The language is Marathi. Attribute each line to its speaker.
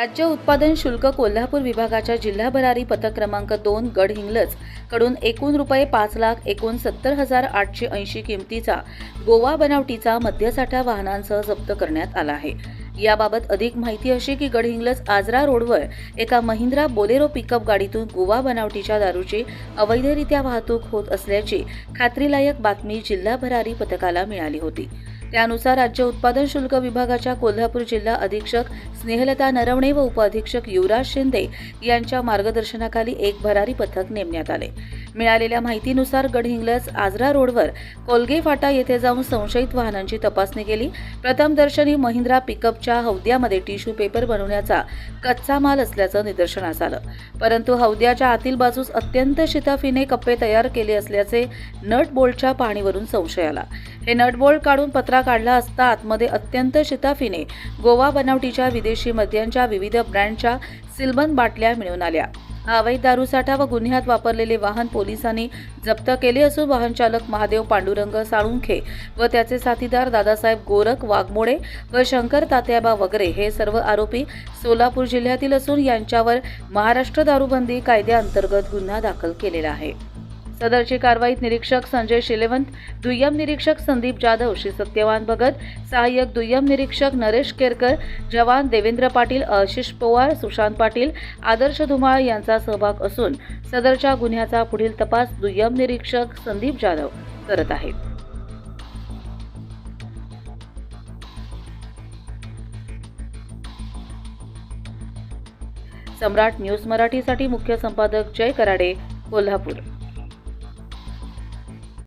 Speaker 1: राज्य उत्पादन शुल्क कोल्हापूर विभागाच्या जिल्हा भरारी पथक क्रमांक दोन गडहिंग्लजकडून एकूण रुपये पाच लाख एकोणसत्तर हजार आठशे ऐंशी किमतीचा गोवा बनावटीचा मद्यसाठा वाहनांसह जप्त करण्यात आला आहे. याबाबत अधिक माहिती अशी की गडहिंग्लज आजरा रोडवर एका महिंद्रा बोलेरो पिकअप गाडीतून गोवा बनावटीच्या दारूची अवैधरित्या वाहतूक होत असल्याची खात्रीलायक बातमी जिल्हा भरारी पथकाला मिळाली होती. त्यानुसार राज्य उत्पादन शुल्क विभागाच्या कोल्हापूर जिल्हा अधीक्षक स्नेहलता नरवणे व उपअधीक्षक युवराज शिंदे यांच्या मार्गदर्शनाखाली एक भरारी पथक नेमण्यात आले. मिळालेल्या माहितीनुसार गडहिंग्लज आजरा रोडवर कोलगे फाटा येथे जाऊन संशयित वाहनांची तपासणी केली. प्रथमदर्शनी महिंद्रा पिकअपच्या हौद्यामध्ये टिश्यू पेपर बनवण्याचा कच्चा माल असल्याचं निदर्शनास आलं. परंतु हौद्याच्या आतील बाजूस अत्यंत शिताफीने कप्पे तयार केले असल्याचे नट बोल्टच्या पाहणीवरून संशय आला. हे नटबोल्ट काढून पत्रा काढला असता आतमध्ये अत्यंत शिताफीने गोवा बनावटीच्या विदेशी मद्यांच्या विविध ब्रँडच्या सिल्बन बाटल्या मिळून आल्या. हा अवैध दारूसाठा व गुन्ह्यात वापरलेले वाहन पोलिसांनी जप्त केले असून वाहन चालक महादेव पांडुरंग साळुंखे व त्याचे साथीदार दादासाहेब गोरख वाघमोडे व शंकर तात्याबा वगैरे हे सर्व आरोपी सोलापूर जिल्ह्यातील असून यांच्यावर महाराष्ट्र दारूबंदी कायद्याअंतर्गत गुन्हा दाखल केलेला आहे. सदरची कारवाईत निरीक्षक संजय शिलेवंत दुय्यम निरीक्षक संदीप जाधव श्री सत्यवान भगत सहाय्यक दुय्यम निरीक्षक नरेश केरकर जवान देवेंद्र पाटील आशिष पवार सुशांत पाटील आदर्श धुमाळ यांचा सहभाग असून सदरच्या गुन्ह्याचा पुढील तपास दुय्यम निरीक्षक संदीप जाधव करत आहेत. सम्राट न्यूज मराठीसाठी मुख्य संपादक जय कराडे कोल्हापूर.